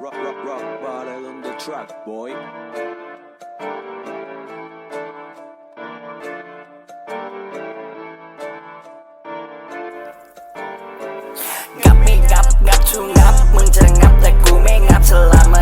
rock, rock, rock bottom on the track, boy. Ngập mi ngập, ngập chu ngập, mừng chờ ngập tại cú mê ngập, selamat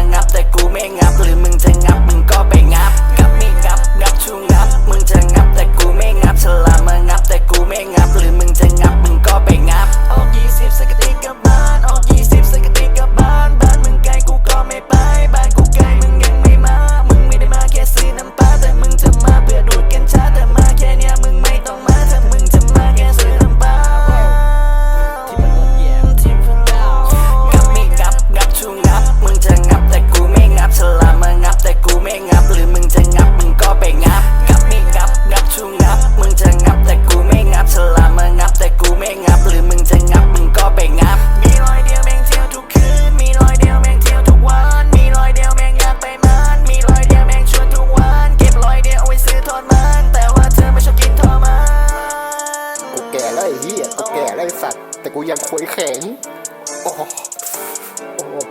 ไอ้เหี้ยกูแก่ได้สัตว์ แต่กูยังควยแข็งโอ้โห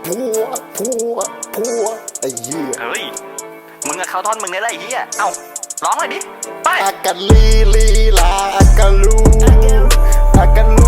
พัวพัวพัวไอ้เหี้ยเฮ้ย มึงกับเขาทอนมึงได้ไรเหี้ย เอ้า ร้องหน่อยดิ ไป อากันลีลีลาอากันลูอากันลู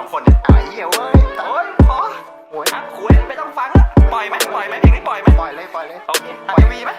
องคนเนี่ยอ่เหี้ยเว้ยโอ้ยพอหวยอะคุยไม่ต้องฟังแล้วปล่อยไหมปล่อยไหมเพลงนี้ปล่อยไหมปล่อยเลยปล่อยเลยโอเคปล่อยมีไหม